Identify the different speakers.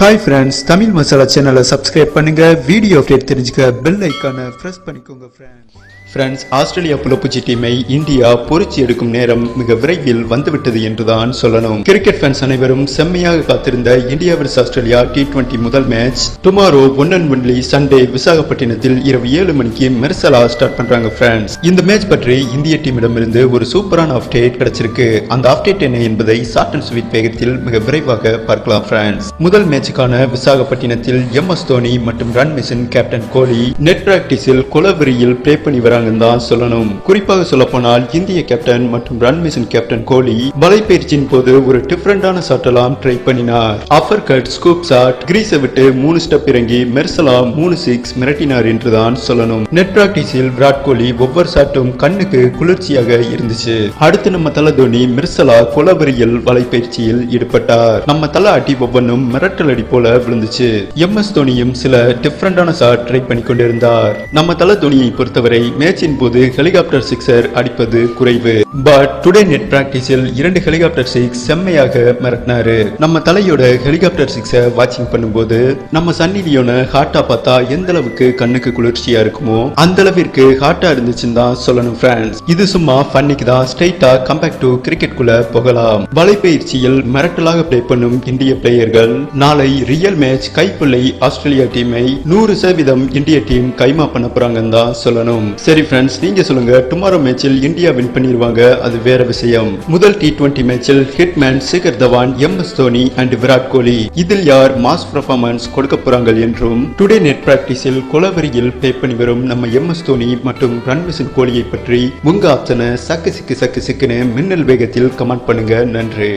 Speaker 1: Hi friends Tamil masala சேனலை subscribe பண்ணுங்க. Video update தெரிஞ்சுக்க பெல் ஐக்கானை ப்ரெஸ் பண்ணிக்கோங்க ஃப்ரெண்ட்ஸ் ஃப்ரெண்ட்ஸ் ஆஸ்திரேலியா புலப்பூச்சி டீமை இந்தியா பொறிச்சி எடுக்கும் நேரம் மிக விரைவில் வந்துவிட்டது என்றுதான் சொல்லணும். கிரிக்கெட் ஃபேன்ஸ் அனைவரும் செம்மையாக காத்திருந்த India vs Australia T twenty முதல் match tomorrow one and only Sunday விசாகப்பட்டினத்தில் இரவு ஏழு மணிக்கு மெர்சலா ஸ்டார்ட் பண்றாங்க ஃப்ரெண்ட்ஸ் இந்த மேட்ச் பற்றி இந்திய டீமிடமிருந்து ஒரு சூப்பரான அப்டேட் கிடைச்சிருக்கு. அந்த அப்டேட் என்ன என்பதை ஷார்ட் அண்ட் ஸ்வீட் வேகத்தில் மிக விரைவாக பார்க்கலாம் ஃப்ரெண்ட்ஸ் முதல் மேட்சுக்கான விசாகப்பட்டினத்தில் எம் எஸ் தோனி மற்றும் run machine captain Kohli net பிராக்டிஸில் குலவெறியில் பிளே பண்ணி வராங்கன்னு தான் சொல்லணும். குறிப்பாக சொல்லப்போனால் இந்திய கேப்டன் மற்றும் ரன் மிஷின் கேப்டன் கோலி வலைப்பயிற்சியின் போது ஒரு டிஃபரெண்டான ஷாட்டெல்லாம் ட்ரை பண்ணினார். அப்பர் கட் ஸ்கூப் ஷாட் கிரீஸை விட்டு மூணு ஸ்டெப் இறங்கி மெர்சலா மூணு சிக்ஸ் மிரட்டினார் என்றுதான் சொல்லணும். நெட் பிராக்டிஸில் விராட் கோலி ஒவ்வொரு ஷாட்டும் கண்ணுக்கு குளிர்ச்சியாக இருந்துச்சு. அடுத்து நம்ம தலை தோனி மிர்சலா குலவெறியில் வலைப்பயிற்சியில் ஈடுபட்டார். நம்ம தலை அடி ஒவ்வொன்றும் மிரட்டல் அடி போல விழுந்துச்சு. எம் எஸ் தோனியும் சில டிஃப்ரெண்டான ஷாட் ட்ரை பண்ணி கொண்டிருந்தார் நம்ம தல தோனியை பொறுத்தவரை மேட்சின் போது ஹெலிகாப்டர் சிக்ஸர் அடிப்பது குறைவு. பட் டுடே நெட் பிராக்டிஸில் இரண்டு ஹெலிகாப்டர் சிக்ஸ் செம்மையாக மிரட்டினாரு. நம்ம தலையோட ஹெலிகாப்டர் சிக்ஸை வாட்சிங் பண்ணும்போது நம்ம சன்னி லியோனை ஹாட்டா பார்த்தா எந்த அளவுக்கு கண்ணுக்கு குளிர்ச்சியா இருக்குமோ அந்த அளவிற்கு ஹாட்டா இருந்துச்சுன்னு தான் சொல்லணும் ஃப்ரெண்ட்ஸ் இது சும்மா ஃபன்னிக்கு தான் ஸ்ட்ரைட்டா கம்பேக் டு கிரிக்கெட் குள்ள போகலாம். வலைப்பயிற்சியில் மிரட்டலாக பிளே பண்ணும் இந்திய பிளேயர்கள் நாளை ரியல் மேட்ச் கைப்பிள்ளை ஆஸ்திரேலியா டீமை நூறு சதவீதம் இந்திய டீம் கைமா பண்ண போறாங்கன்னு தான் சொல்லணும். சரி ஃப்ரெண்ட்ஸ் நீங்க சொல்லுங்க டுமாரோ மேட்சில் இந்தியா வின் பண்ணிருவாங்க அது வேற விஷயம். முதல் T twenty மேட்சில் hitman Shikhar Dhawan M S Dhoni and Virat Kohli. இதில் யார் மாஸ் பர்ஃபார்மன்ஸ் கொடுக்க போறாங்க என்றும் டுடே நெட் பிராக்டிஸில் குலவரியில் பே பண்ணி வரும் நம்ம எம் எஸ் தோனி மற்றும் ரன்மிஷன் கோலியை பற்றி உங்க ஆப்ஷனை சக்கு சிக்கு சக்கு சிக்குன்னு மின்னல் வேகத்தில் கமெண்ட் பண்ணுங்க நன்றி.